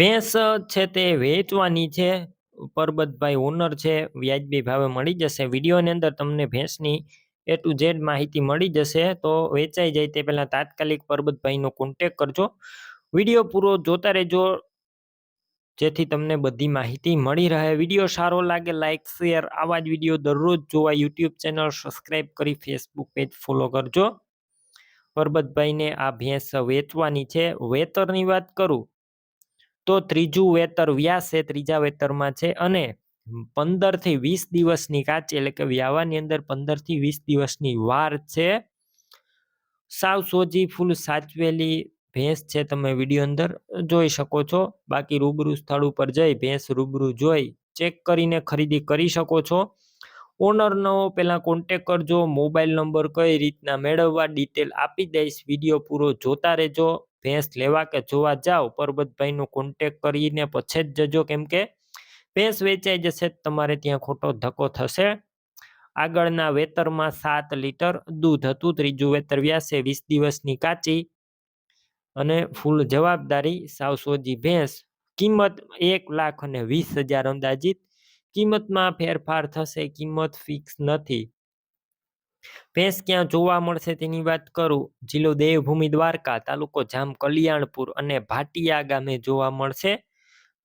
ભેંસ છે તે વેચવાની છે. પરબતભાઈ ઓનર છે, વ્યાજબી ભાવે મળી જશે. વિડીયોની અંદર તમને ભેંસની એ ટુ ઝેડ માહિતી મળી જશે. તો વેચાઈ જાય તે પહેલાં તાત્કાલિક પરબતભાઈનો કોન્ટેક કરજો. વીડિયો પૂરો જોતા રહેજો. જેથી તમને બધી માહિતી મળી રહે. વીડિયો સારો લાગે લાઇક શેર, આવા જ વીડિયો દરરોજ જોવા યુટ્યુબ ચેનલ સબસ્ક્રાઈબ કરી ફેસબુક પેજ ફોલો કરજો. પરબતભાઈને આ ભેંસ વેચવાની છે. વેતરની વાત કરું તો ત્રીજું વેતર વ્યાસ એ ત્રીજા વેતરમાં છે અને પંદરથી વીસ દિવસની કાચ, એટલે કે વ્યાવાની અંદર પંદરથી વીસ દિવસની વાર છે. સાવ સોજી, ફૂલ સાચવેલી ભેંસ છે તમે વીડિયો અંદર જોઈ શકો છો. બાકી રૂબરૂ સ્થળ ઉપર જઈ ભેંસ રૂબરૂ જોઈ, ચેક કરીને ખરીદી કરી શકો છો. ઓનરનો પહેલાં કોન્ટેક કરજો, મોબાઈલ નંબર કઈ રીતના મેળવવા ડિટેલ આપી દઈશ, વીડિયો પૂરો જોતા રહેજો. ભેંસ લેવા કે જોવા જાઓ પરબતભાઈનો કોન્ટેક કરીને પછી જ જજો કેમ કે ભેંસ વેચાઈ જશે તમારે ત્યાં ખોટો ધક્કો થશે. આગળના વેતરમાં સાત લીટર દૂધ હતું, ત્રીજું વેતર વ્યાસે, વીસ દિવસની કાચી અને ફૂલ જવાબદારી સાવસોજી ભેંસ. કિંમત એક લાખ અને વીસ હજાર અંદાજિત. કિંમતમાં ફેરફાર થશે, કિંમત ફિક્સ નથી. ભેંસ ક્યાં જોવા મળશે તેની વાત કરું? જિલ્લો દેવભૂમિ દ્વારકા, તાલુકો જામ કલ્યાણપુર અને ભાટિયા ગામે જોવા મળશે.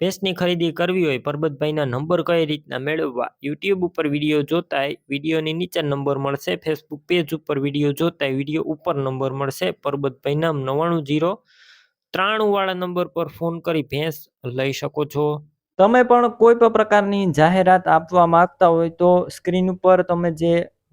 ભેંસની ખરીદી કરવી હોય પરબતભાઈના નંબર કઈ રીતના મેળવવા? યુટ્યુબ ઉપર વીડિયો જોતાય, વિડીયોની નીચે નંબર મળશે. ફેસબુક પેજ ઉપર વીડિયો જોતાય, વીડિયો ઉપર નંબર મળશે. પરબતભાઈ નામ નવ્વાણું જીરો ત્રાણુંવાળા નંબર પર ફોન કરી ભેંસ લઈ શકો છો. તમે પણ કોઈ પણ પ્રકારની જાહેરાત આપવા માંગતા હોય તો સ્ક્રીન ઉપર તમે જે